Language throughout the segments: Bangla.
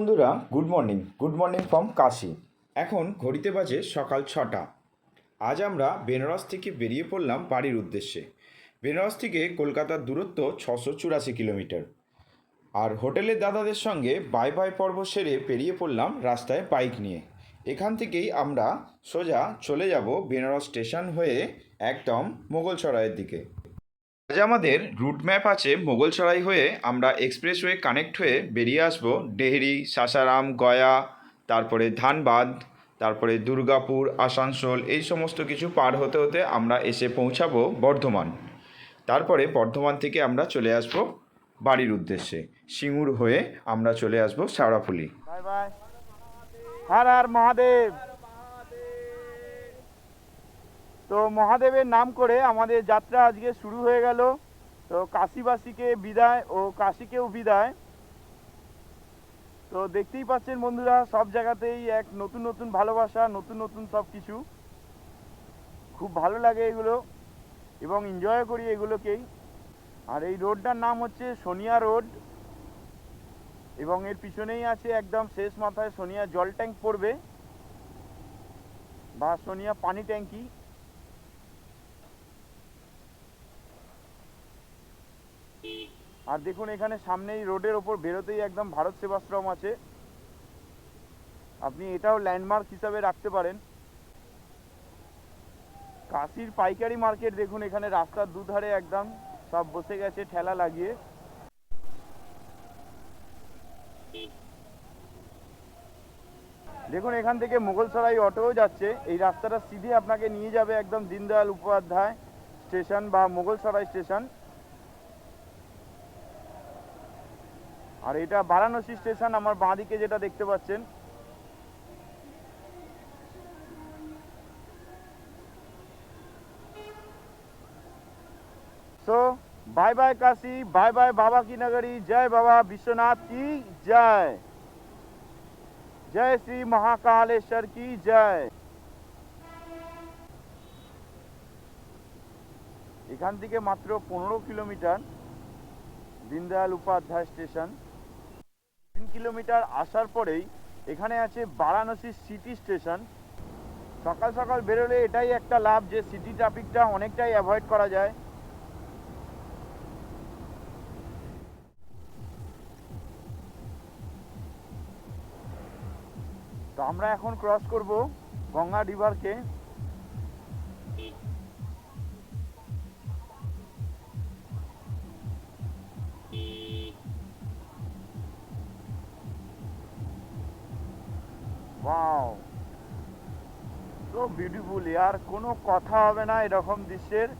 বন্ধুরা good morning good morning from Kashi. এখন ঘড়িতে বাজে সকাল ছটা। আজ আমরা বেনারস থেকে বেরিয়ে পড়লাম বাড়ির উদ্দেশ্যে। বেনারস থেকে কলকাতার দূরত্ব ছশো চুরাশি কিলোমিটার। আর হোটেলের দাদাদের সঙ্গে বাই বাই পর্ব সেরে পেরিয়ে পড়লাম রাস্তায় বাইক নিয়ে। এখান থেকেই আমরা সোজা চলে যাব বেনারস স্টেশন হয়ে একদম মোগলসরাইয়ের দিকে। আজ আমাদের রুট ম্যাপ আছে মোগলসরাই হয়ে আমরা এক্সপ্রেসওয়ে কানেক্ট হয়ে বেরিয়ে আসব ডেহরি, সাসারাম, গয়া, তারপরে ধানবাদ, তারপরে দুর্গাপুর, আসানসোল, এই সমস্ত কিছু পার হতে হতে আমরা এসে পৌঁছাবো বর্ধমান। তারপরে বর্ধমান থেকে আমরা চলে আসব বাড়ির উদ্দেশ্যে। সিঙ্গুর হয়ে আমরা চলে আসব শেওড়াফুলি বাই বাই। মহাদেব। তো মহাদেবের নাম করে আমাদের যাত্রা আজকে শুরু হয়ে গেল। তো কাশিবাসীকে বিদায় ও কাশিকেও বিদায়। তো দেখতেই পাচ্ছেন বন্ধুরা, সব জায়গাতেই এক নতুন নতুন ভালোবাসা, নতুন নতুন সব কিছু। খুব ভালো লাগে এগুলো এবং এনজয় করি এগুলোকেই। আর এই রোডটার নাম হচ্ছে সোনিয়া রোড এবং এর পিছনেই আছে একদম শেষ মাথায় সোনিয়া জল ট্যাঙ্ক পড়বে বা সোনিয়া পানি ট্যাঙ্কি। আর দেখুন, এখানে সামনেই রোডের ওপর বেরোতেই একদম ভারত সেবাশ্রম আছে। আপনি এটাও ল্যান্ডমার্ক হিসাবে রাখতে পারেন। কাশির পাইকারি মার্কেট দেখুন, এখানে রাস্তার দুধারে একদম সব বসে গেছে ঠেলা লাগিয়ে। দেখুন, এখান থেকে মোগলসরাই অটোও যাচ্ছে। এই রাস্তাটা সিধে আপনাকে নিয়ে যাবে একদম দীনদয়াল উপাধ্যায় স্টেশন বা মোগলসরাই স্টেশন। আর এটা বারাণসী স্টেশন, আমার বাঁদিকে যেটা দেখতে পাচ্ছেন। So bye bye Kashi bye bye বাবা কি নগরী, জয় বাবা বিশ্বনাথ কি জয়? জয় শ্রী মহাকালেশ্বর কি জয়? এখান থেকে মাত্র পনেরো kilometre Deendayal Upadhyay station. Kilometre আসার পরেই এখানে আছে বারাণসী সিটি স্টেশন। সকাল সকাল বেরোলে এটাই একটা লাভ যে সিটি ট্রাফিকটা অনেকটাই অ্যাভয়েড করা যায়। তো আমরা এখন ক্রস করব গঙ্গা রিভারকে। বিউটিফুল আর কোনো কথা হবে না এরকম দৃশ্যের।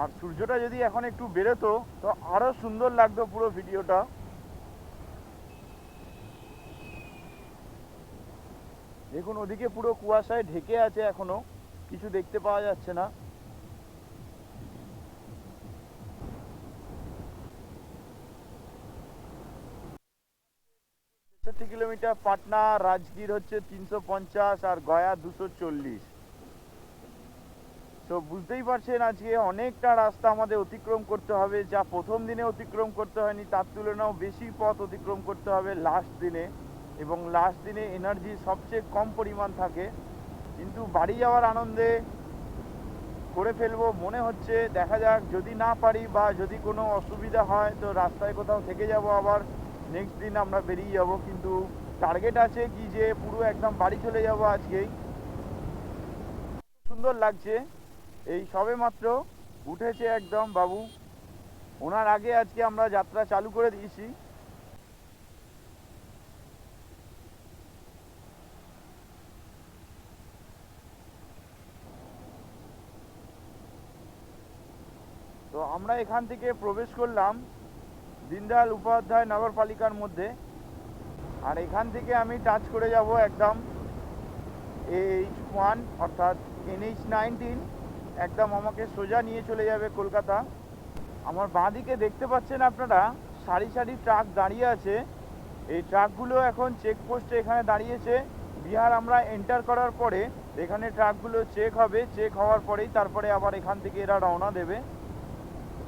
আর সূর্যটা যদি এখন একটু বেরোতো, তো আরও সুন্দর লাগতো পুরো ভিডিওটা। দেখুন, ওদিকে পুরো কুয়াশায় ঢেকে আছে এখনও, কিছু দেখতে পাওয়া যাচ্ছে না। ছেষট্টি কিলোমিটার, পাটনা, রাজগীর হচ্ছে তিনশো পঞ্চাশ আর গয়া দুশো চল্লিশ। তো বুঝতেই পারছেন আজকে অনেকটা রাস্তা আমাদের অতিক্রম করতে হবে, যা প্রথম দিনে অতিক্রম করতে হয়নি, তার তুলনাও বেশি পথ অতিক্রম করতে হবে লাস্ট দিনে। এবং লাস্ট দিনে এনার্জি সবচেয়ে কম পরিমাণ থাকে। কিন্তু বাড়ি যাওয়ার আনন্দে করে ফেলব, মনে হচ্ছে, দেখা যাক, যদি না পারি বা যদি কোনো অসুবিধা হয়, তো রাস্তায় কোথাও থেকে যাব আবার। নেক্সট দিন আমরা বেরিয়ে যাব, কিন্তু টার্গেট আছে কি যে পুরো একদম বাড়ি চলে যাব আজকেই। সুন্দর লাগছে। এই সবে মাত্র উঠেছে একদম বাবু। ওনার আগে আজকে আমরা যাত্রা চালু করে দিয়েছি। তো আমরা এখান থেকে প্রবেশ করলাম। দীনদয়াল উপাধ্যায় নগরপালিকার মধ্যে। আর এখান থেকে আমি টাচ করে যাব একদম এইচ ওয়ান অর্থাৎ এনএইচ নাইনটিন একদম আমাকে সোজা নিয়ে চলে যাবে কলকাতা। আমার বাঁদিকে দেখতে পাচ্ছেন আপনারা, সারি সারি ট্রাক দাঁড়িয়ে আছে। এই ট্রাকগুলো এখন চেকপোস্টে এখানে দাঁড়িয়েছে। বিহার আমরা এন্টার করার পরে এখানে ট্রাকগুলো চেক হবে। চেক হওয়ার পরেই তারপরে আবার এখান থেকে এরা রওনা দেবে।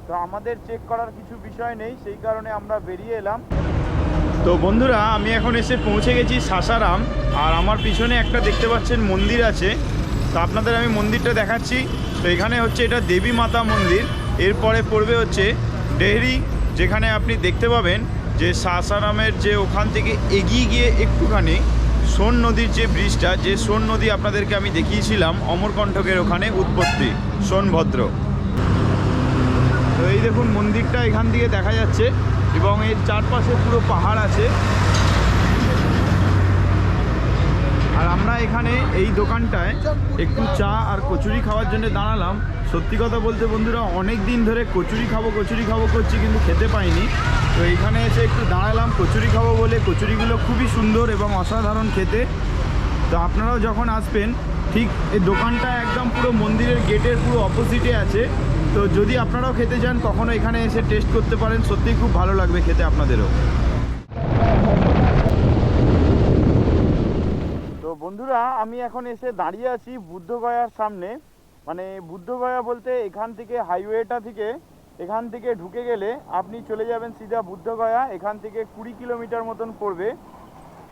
তো আমাদের চেক করার কিছু বিষয় নেই, সেই কারণে আমরা বেরিয়ে এলাম। তো বন্ধুরা, আমি এখন এসে পৌঁছে গেছি সাসারাম, আর আমার পিছনে একটা দেখতে পাচ্ছেন মন্দির আছে। তো আপনাদের আমি মন্দিরটা দেখাচ্ছি। তো এখানে হচ্ছে এটা দেবী মাতা মন্দির, এরপরে পড়বে হচ্ছে ডেহরি, যেখানে আপনি দেখতে পাবেন যে সাসারামের যে ওখান থেকে এগিয়ে গিয়ে একটুখানি সোন নদীর যে ব্রিজটা, যে সোন নদী আপনাদেরকে আমি দেখিয়েছিলাম অমরকণ্ঠকের ওখানে উৎপত্তি, সোনভদ্র। এই দেখুন মন্দিরটা এখান থেকে দেখা যাচ্ছে এবং এর চারপাশে পুরো পাহাড় আছে। আর আমরা এখানে এই দোকানটায় একটু চা আর কচুরি খাওয়ার জন্য দাঁড়ালাম। সত্যি কথা বলতে বন্ধুরা, অনেক দিন ধরে কচুরি খাব কচুরি খাব করছি কিন্তু খেতে পাইনি। তো এখানে এসে একটু দাঁড়ালাম, কচুরি খাব বলে। কচুরিগুলো খুবই সুন্দর এবং অসাধারণ খেতে। তো আপনারাও যখন আসবেন, ঠিক এই দোকানটা একদম পুরো মন্দিরের গেটের পুরো অপোজিটে আছে। তো যদি আপনারাও খেতে চান, কখনো এখানে এসে টেস্ট করতে পারেন। সত্যিই খুব ভালো লাগবে খেতে আপনাদেরও। তো বন্ধুরা, আমি এখন এসে দাঁড়িয়ে আছি বুদ্ধগয়ার সামনে। মানে বুদ্ধগয়া বলতে এখান থেকে হাইওয়েটা থেকে, এখান থেকে ঢুকে গেলে আপনি চলে যাবেন সিধা বুদ্ধগয়া। এখান থেকে কুড়ি কিলোমিটার মতন পড়বে।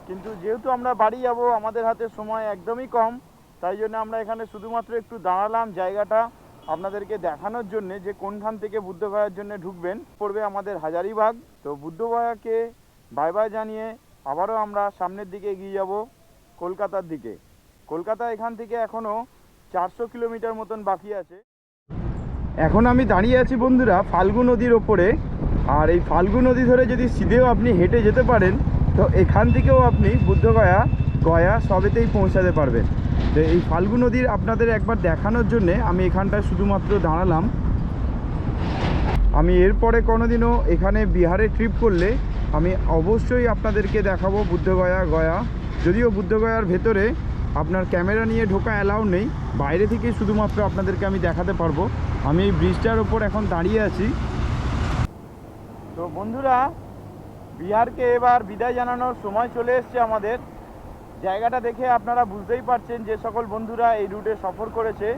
কিন্তু যেহেতু আমরা বাড়ি যাব, আমাদের হাতে সময় একদমই কম। তাই জন্য আমরা এখানে শুধুমাত্র একটু দাঁড়ালাম জায়গাটা। আপনাদেরকে দেখানোর জন্য যে কোনখান থেকে বুদ্ধগয়ার জন্য ঢুকবেন, পড়বে আমাদের হাজারিবাগ তো বুদ্ধগয়াকে বাই বাই জানিয়ে আবারও আমরা সামনের দিকে এগিয়ে যাব কলকাতার দিকে। কলকাতা এখান থেকে এখনও চারশো কিলোমিটার মতন বাকি আছে। এখন আমি দাঁড়িয়ে আছি বন্ধুরা ফাল্গু নদীর ওপরে। আর এই ফাল্গু নদী ধরে যদি সিধেও আপনি হেঁটে যেতে পারেন, তো এখান থেকেও আপনি বুদ্ধগয়া গয়া সবেতেই পৌঁছাতে পারবেন। তো এই ফাল্গু নদীর আপনাদের একবার দেখানোর জন্যে আমি এখানটায় শুধুমাত্র দাঁড়ালাম। আমি এরপরে কোনোদিনও এখানে বিহারে ট্রিপ করলে আমি অবশ্যই আপনাদেরকে দেখাবো বুদ্ধগয়া, গয়া। যদিও বুদ্ধগয়ার ভেতরে আপনার ক্যামেরা নিয়ে ঢোকা অ্যালাউ নেই, বাইরে থেকে শুধুমাত্র আপনাদেরকে আমি দেখাতে পারব। আমি এই ব্রিজটার ওপর এখন দাঁড়িয়ে আছি। তো বন্ধুরা, বিহারকে এবার বিদায় জানানোর সময় চলে এসছে আমাদের। জায়গাটা দেখে আপনারা বুঝতেই পারছেন যে সকল বন্ধুরা এই রুটে সফর করেছে।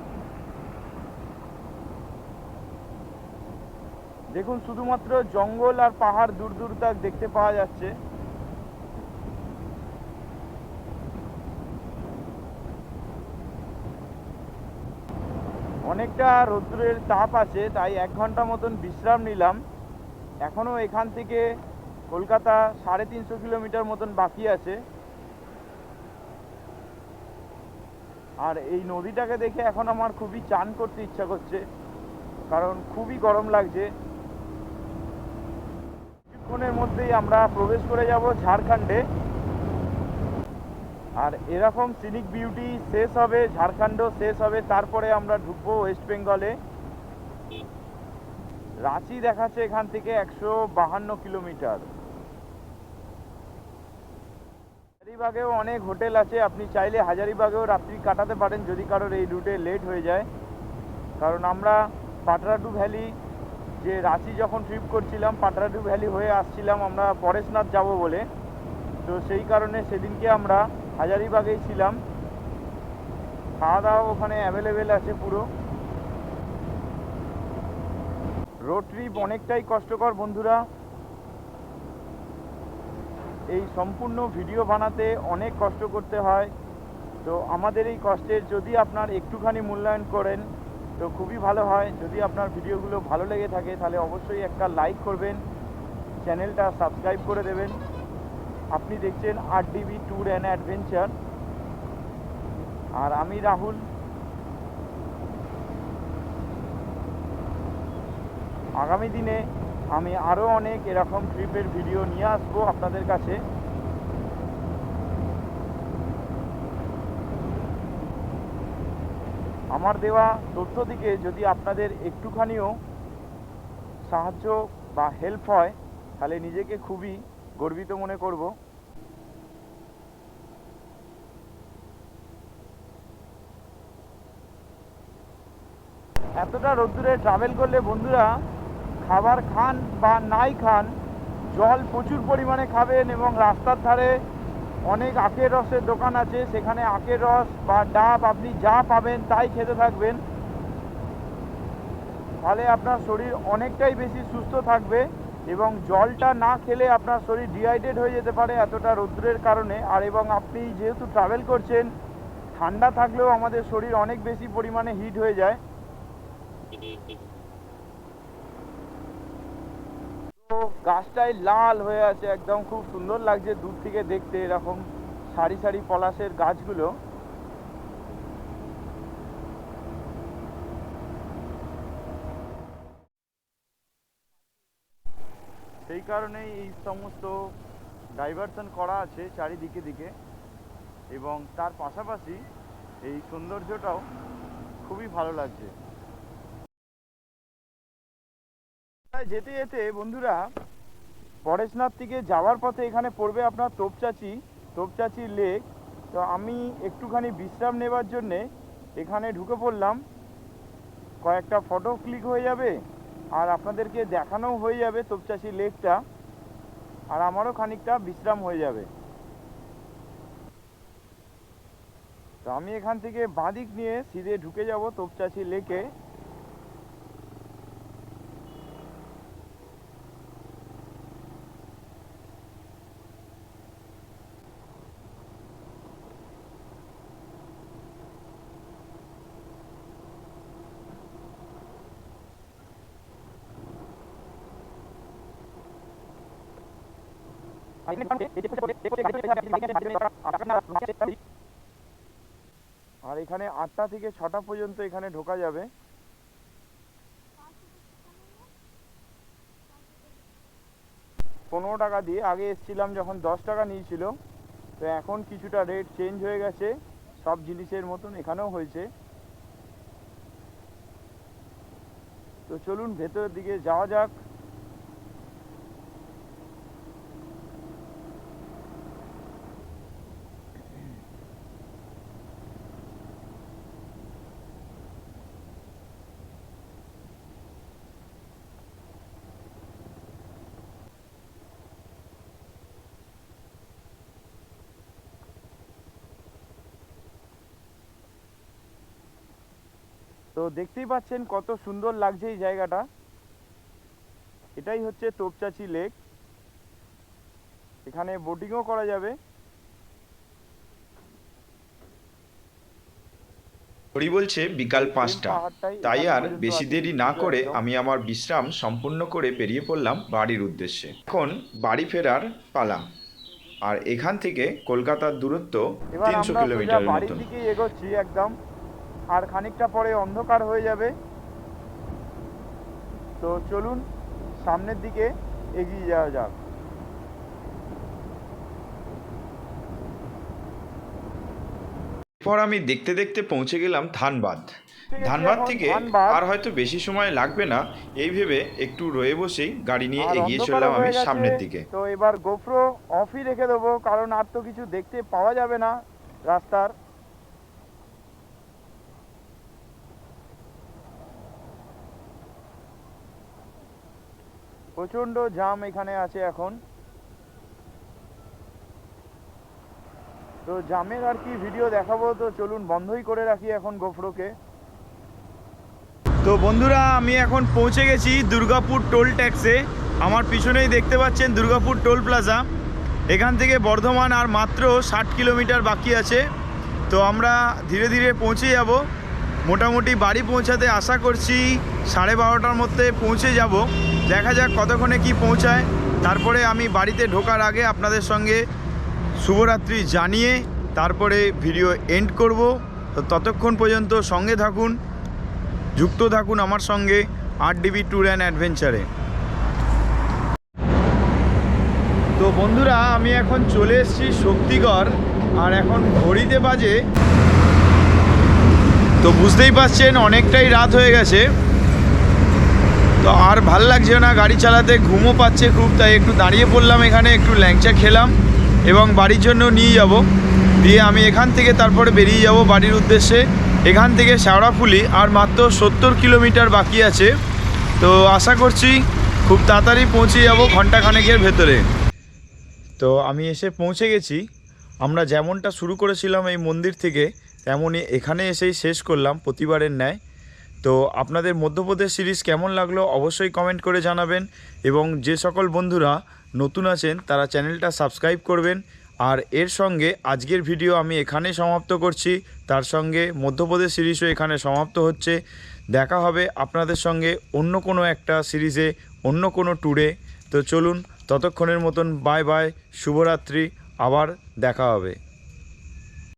দেখুন, শুধুমাত্র জঙ্গল আর পাহাড় দূর দূর তাক দেখতে পাওয়া যাচ্ছে। অনেকটা রৌদ্রের তাপ আছে, তাই এক ঘণ্টা মতন বিশ্রাম নিলাম। এখনও এখান থেকে কলকাতা সাড়ে তিনশো কিলোমিটার মতন বাকি আছে। আর এই নদীটাকে দেখে এখন আমার খুবই চান করতে ইচ্ছা করছে, কারণ খুবই গরম লাগছে। কিছুক্ষণের মধ্যেই আমরা প্রবেশ করে যাব ঝাড়খণ্ডে। আর এরকম সিনিক বিউটি শেষ হবে, ঝাড়খণ্ড শেষ হবে, তারপরে আমরা ঢুকবো ওয়েস্ট বেঙ্গলে রাঁচি দেখাচ্ছে এখান থেকে একশো বাহান্ন কিলোমিটার। হাজারিবাগেও অনেক হোটেল আছে। আপনি চাইলে হাজারিবাগেও রাত্রি কাটাতে পারেন যদি কারোর এই রুটে লেট হয়ে যায়। কারণ আমরা পাটরাডু ভ্যালি যে রাঁচি যখন ট্রিপ করছিলাম পাটরাডু ভ্যালি হয়ে আসছিলাম আমরা পরেশনাথ যাব বলে। তো সেই কারণে সেদিনকে আমরা হাজারিবাগেই ছিলাম। খাওয়া দাওয়া ওখানে অ্যাভেলেবেল আছে পুরো। রোড ট্রিপ অনেকটাই কষ্টকর বন্ধুরা। এই সম্পূর্ণ ভিডিও বানাতে অনেক কষ্ট করতে হয়। তো আমাদের এই কষ্টের যদি আপনার একটুখানি মূল্যায়ন করেন, তো খুবই ভালো হয়। যদি আপনার ভিডিওগুলো ভালো লেগে থাকে, তাহলে অবশ্যই একটা লাইক করবেন, চ্যানেলটা সাবস্ক্রাইব করে দেবেন। আপনি দেখছেন আর ডিবি ট্যুর অ্যান্ড অ্যাডভেঞ্চার আর আমি রাহুল। আগামী দিনে আমি আরও অনেক এরকম ট্রিপের ভিডিও নিয়ে আসব আপনাদের কাছে। আমার দেওয়া তথ্য দিকে যদি আপনাদের একটুখানিও সাহায্য বা হেল্প হয়, তাহলে নিজেকে খুবই গর্বিত মনে করব। এতটা রোদ্দুরে ট্রাভেল করলে বন্ধুরা খাবার খান বা নাই খান, জল প্রচুর পরিমাণে খাবেন এবং রাস্তার ধারে অনেক আখের রসের দোকান আছে, সেখানে আখের রস বা ডাব আপনি যা পাবেন তাই খেতে থাকবেন। তাহলে আপনার শরীর অনেকটাই বেশি সুস্থ থাকবে এবং জলটা না খেলে আপনার শরীর ডিহাইড্রেট হয়ে যেতে পারে এতটা রৌদ্রের কারণে। আর এবং আপনি যেহেতু ট্রাভেল করছেন, ঠান্ডা থাকলেও আমাদের শরীর অনেক বেশি পরিমাণে হিট হয়ে যায় তো গাছটাই লাল হয়ে আছে, একদম খুব সুন্দর লাগছে দূর থেকে দেখতে এরকম সারি সারি পলাশের গাছগুলো। সেই কারণেই এই সমস্ত ডাইভারশন করা আছে চারিদিকে দিকে এবং তার পাশাপাশি এই সৌন্দর্যটাও খুবই ভালো লাগছে। যেতে যেতে বন্ধুরা পরেশনাথ থেকে যাওয়ার পথে এখানে পড়বে আপনার তোপচাচি তোপচাচি লেক। তো আমি একটুখানি বিশ্রাম নেবার জন্যে এখানে ঢুকে পড়লাম। কয়েকটা ফটো ক্লিক হয়ে যাবে আর আপনাদেরকে দেখানোও হয়ে যাবে তোপচাচি লেকটা। আর আমারও খানিকটা বিশ্রাম হয়ে যাবে। তো আমি এখান থেকে বাঁদিক নিয়ে সিধে ঢুকে যাব তোপচাচি লেকে। আর এখানে আটটা থেকে ছটা পর্যন্ত এখানে ঢোকা যাবে। পনেরো টাকা দিয়ে আগে এসছিলাম যখন দশ টাকা নিয়েছিল। তো এখন কিছুটা রেট চেঞ্জ হয়ে গেছে। সব জিনিসের মতন এখানেও হয়েছে। তো চলুন ভেতরের দিকে যাওয়া যাক। তো দেখতেই পাচ্ছেন কত সুন্দর লাগছে এই জায়গাটা। এটাই হচ্ছে তোপচাচি লেক। এখানে বোটিংও করা যাবে। ঘড়ি বলছে বিকাল পাঁচটা। তাই আর বেশি দেরি না করে আমি আমার বিশ্রাম সম্পূর্ণ করে বেরিয়ে পড়লাম বাড়ির উদ্দেশ্যে। এখন বাড়ি ফেরার পালা। আর এখান থেকে কলকাতার দূরত্ব তিনশো সোজা বাড়ির এগোচ্ছি একদম। আর খানিকটা পরে অন্ধকার হয়ে যাবে। তো চলুন সামনের দিকে এগিয়ে যাওয়া যাক। এরপর আমি দেখতে দেখতে পৌঁছে গেলাম ধানবাদ। ধানবাদ থেকে আর হয়তো বেশি সময় লাগবে না এই ভেবে একটু রয়ে বসেই গাড়ি নিয়ে এগিয়ে চললাম আমি সামনের দিকে। তো এবার গোপ্রো অফই রেখে দেবো কারণ আর তো কিছু দেখতে পাওয়া যাবে না রাস্তার। প্রচণ্ড জাম এখানে আছে এখন। তো জামের আর কি ভিডিও দেখাবো, তো চলুন বন্ধই করে রাখি এখন গোপ্রোকে তো বন্ধুরা, আমি এখন পৌঁছে গেছি দুর্গাপুর টোল ট্যাক্সে। আমার পিছনেই দেখতে পাচ্ছেন দুর্গাপুর টোল প্লাজা। এখান থেকে বর্ধমান আর মাত্র ষাট কিলোমিটার বাকি আছে। তো আমরা ধীরে ধীরে পৌঁছে যাব। মোটামুটি বাড়ি পৌঁছাতে আশা করছি সাড়ে বারোটার মধ্যে পৌঁছে যাব। দেখা যাক কতক্ষণে কি পৌঁছায়। তারপরে আমি বাড়িতে ঢোকার আগে আপনাদের সঙ্গে শুভরাত্রি জানিয়ে তারপরে ভিডিও এন্ড করব। তো ততক্ষণ পর্যন্ত সঙ্গে থাকুন, যুক্ত থাকুন আমার সঙ্গে আট ডিবি ট্যুর অ্যান্ড অ্যাডভেঞ্চারে তো বন্ধুরা, আমি এখন চলে এসেছি শক্তিগড়, আর এখন ঘড়িতে বাজে। তো বুঝতেই পারছেন, অনেকটাই রাত হয়ে গেছে। তো আর ভালো লাগছে না, গাড়ি চালাতে ঘুমও পাচ্ছে খুব, তাই একটু দাঁড়িয়ে পড়লাম এখানে, একটু ল্যাংচা খেলাম এবং বাড়ির জন্য নিয়ে যাব। দিয়ে আমি এখান থেকে তারপরে বেরিয়ে যাব বাড়ির উদ্দেশ্যে। এখান থেকে শ্যাওড়াফুলি আর মাত্র সত্তর কিলোমিটার বাকি আছে। তো আশা করছি খুব তাড়াতাড়ি পৌঁছে যাব ঘন্টাখানেকের ভেতরে। তো আমি এসে পৌঁছে গেছি। আমরা যেমনটা শুরু করেছিলাম এই মন্দির থেকে তেমনই এখানে এসেই শেষ করলাম প্রতিবারের ন্যায়। তো আপনাদের মধ্যপ্রদেশ সিরিজ কেমন লাগল অবশ্যই কমেন্ট করে জানাবেন এবং যে সকল বন্ধুরা নতুন আছেন, তারা চ্যানেলটা সাবস্ক্রাইব করবেন। আর এর সঙ্গে আজকের ভিডিও আমি এখানেই সমাপ্ত করছি। তার সঙ্গে মধ্যপ্রদেশ সিরিজও এখানে সমাপ্ত হচ্ছে। দেখা হবে আপনাদের সঙ্গে অন্য কোনো একটা সিরিজে, অন্য কোনো ট্যুরে তো চলুন, ততক্ষণের মতন বাই বাই শুভরাত্রি, আবার দেখা হবে।